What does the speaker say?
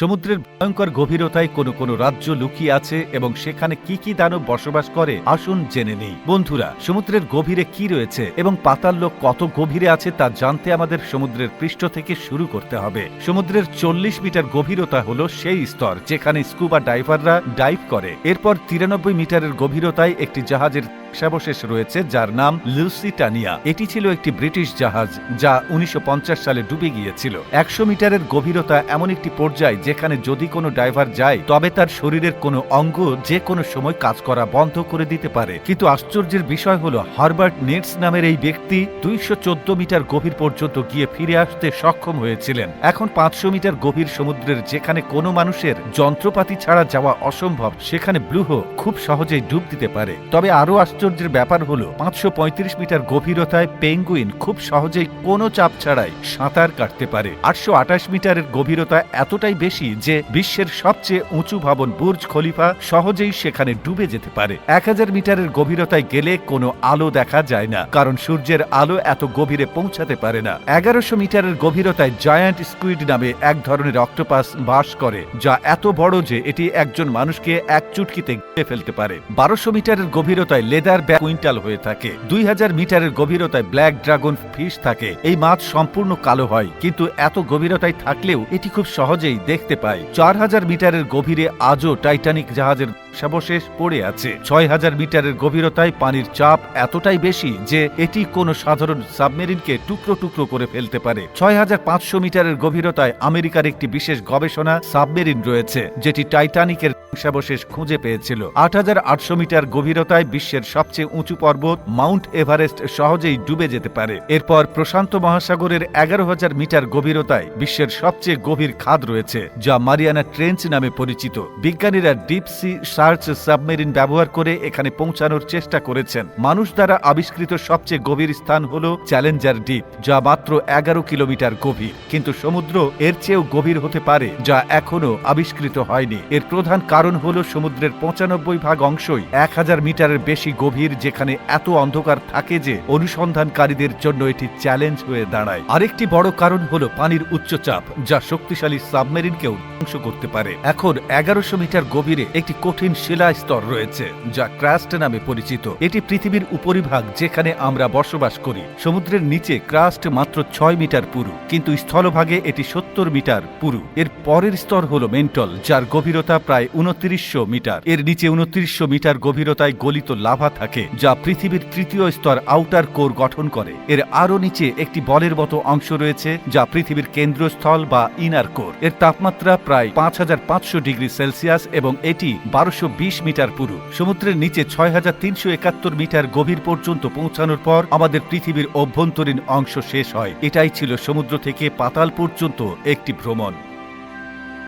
সমুদ্রের ভয়ঙ্কর গভীরতায় কোনো কোনো রাজ্য লুকিয়ে আছে এবং সেখানে কি কি দানব বসবাস করে, আসুন জেনে নেই। বন্ধুরা, সমুদ্রের গভীরে কি রয়েছে এবং পাতাল লোক কত গভীরে আছে তা জানতে আমাদের সমুদ্রের পৃষ্ঠ থেকে শুরু করতে হবে। সমুদ্রের চল্লিশ মিটার গভীরতা হলো সেই স্তর যেখানে স্কুবা ডাইভাররা ডাইভ করে। এরপর তিরানব্বই মিটারের গভীরতায় একটি জাহাজের ধ্বংসাবশেষ রয়েছে, যার নাম লুসিটানিয়া। এটি ছিল একটি ব্রিটিশ জাহাজ, যা উনিশশো পঞ্চাশ সালে ডুবে গিয়েছিল। একশো মিটারের গভীরতা এমন একটি পর্যায় যেখানে যদি কোনো ড্রাইভার যায়, তবে তার শরীরের কোনো অঙ্গ যে কোনো সময় কাজ করা বন্ধ করে দিতে পারে। কিন্তু আশ্চর্যের বিষয় হল, হারবার্ট নেটস নামের এই ব্যক্তি দুইশো চোদ্দ মিটার গভীর পর্যন্ত গিয়ে ফিরে আসতে সক্ষম হয়েছিলেন। এখন পাঁচশো মিটার গভীর সমুদ্রের যেখানে কোনো মানুষের যন্ত্রপাতি ছাড়া যাওয়া অসম্ভব, সেখানে ব্লুহ খুব সহজেই ডুব দিতে পারে। তবে আরও আশ্চর্যের ব্যাপার হল, পাঁচশো মিটার গভীরতায় পেঙ্গুইন খুব সহজেই কোনো চাপ ছাড়াই সাঁতার কাটতে পারে। আটশো মিটারের গভীরতা এতটাই বেশি যে বিশ্বের সবচেয়ে উঁচু ভবন বুর্জ খলিফা সহজেই সেখানে ডুবে যেতে পারে। এক হাজার মিটারের গভীরতায় গেলে কোনো আলো দেখা যায় না, কারণ সূর্যের আলো এত গভীরে পৌঁছাতে পারে না। এগারোশো মিটারের গভীরতায় জায়ান্ট স্কুইড নামে এক ধরনের অক্টোপাস বাস করে, যা এত বড় যে এটি একজন মানুষকে এক চুটকিতে ফেলতে পারে। বারোশো মিটারের গভীরতায় লেদার ব্যাগ কুইন্টাল হয়ে থাকে। দুই হাজার মিটারের গভীরতায় ব্ল্যাক ড্রাগন ফিশ থাকে। এই মাছ সম্পূর্ণ কালো হয়, কিন্তু এত গভীরতায় থাকলেও এটি খুব সহজেই দেখতে পায়। চার হাজার মিটারের গভীরে আজও টাইটানিক জাহাজের সর্বশেষ পড়ে আছে। ছয় হাজার মিটারের গভীরতায় পানির চাপ এতটাই বেশি যে এটি কোনো সাধারণ সাবমেরিনকে টুকরো টুকরো করে ফেলতে পারে। ছয় হাজার পাঁচশো মিটারের গভীরতায় আমেরিকার একটি বিশেষ গবেষণা সাবমেরিন রয়েছে, যেটি টাইটানিকের ধ্বংসাবশেষ খুঁজে পেয়েছিল। আট হাজার আটশো মিটার গভীরতায় বিশ্বের সবচেয়ে উঁচু পর্বত মাউন্ট এভারেস্ট সহজেই ডুবে যেতে পারে। এরপর প্রশান্ত মহাসাগরের এগারো হাজার মিটার গভীরতায় বিশ্বের সবচেয়ে গভীর খাদ রয়েছে, যা মারিয়ানা ট্রেঞ্চ নামে পরিচিত। বিজ্ঞানীরা ডিপ সি সার্চ সাবমেরিন ব্যবহার করে এখানে পৌঁছানোর চেষ্টা করেছেন। মানুষ দ্বারা আবিষ্কৃত সবচেয়ে গভীর স্থান হল চ্যালেঞ্জার ডিপ, যা মাত্র এগারো কিলোমিটার গভীর। কিন্তু সমুদ্র এর চেয়েও গভীর হতে পারে, যা এখনও আবিষ্কৃত হয়নি। এর প্রধান কারণ হল সমুদ্রের পঁচানব্বই ভাগ অংশই এক হাজার মিটারের বেশি গভীর যেখানে এত অন্ধকার থাকে যে অনুসন্ধানকারীদের জন্য এটি চ্যালেঞ্জ হয়ে দাঁড়ায়। আরেকটি বড় কারণ হল পানির উচ্চচাপ, যা শক্তিশালী সাবমেরিনকেও ধ্বংস করতে পারে। এখন এগারোশো মিটার গভীরে একটি কঠিন শিলা স্তর রয়েছে, যা ক্রাস্ট নামে পরিচিত। এটি পৃথিবীর উপরিভাগ যেখানে আমরা বসবাস করি। সমুদ্রের নিচে ক্রাস্ট মাত্র ছয় মিটার পুরু, কিন্তু স্থলভাগে এটি সত্তর মিটার পুরু। এর পরের স্তর হল মেন্টল, যার গভীরতা প্রায় উনত্রিশশো মিটার। এর নিচে উনত্রিশশো মিটার গভীরতায় গলিত লাভা থাকে, যা পৃথিবীর তৃতীয় স্তর আউটার কোর গঠন করে। এর আরও নিচে একটি বলের মতো অংশ রয়েছে, যা পৃথিবীর কেন্দ্রস্থল বা ইনার কোর এর তাপমাত্রা প্রায় পাঁচ হাজার পাঁচশো ডিগ্রি সেলসিয়াস এবং এটি বারোশো বিশ মিটার পুরু। সমুদ্রের নিচে ছয় হাজার তিনশো একাত্তর মিটার গভীর পর্যন্ত পৌঁছানোর পর আমাদের পৃথিবীর অভ্যন্তরীণ অংশ শেষ হয়। এটাই ছিল সমুদ্র থেকে পাতাল পর্যন্ত একটি ভ্রমণ।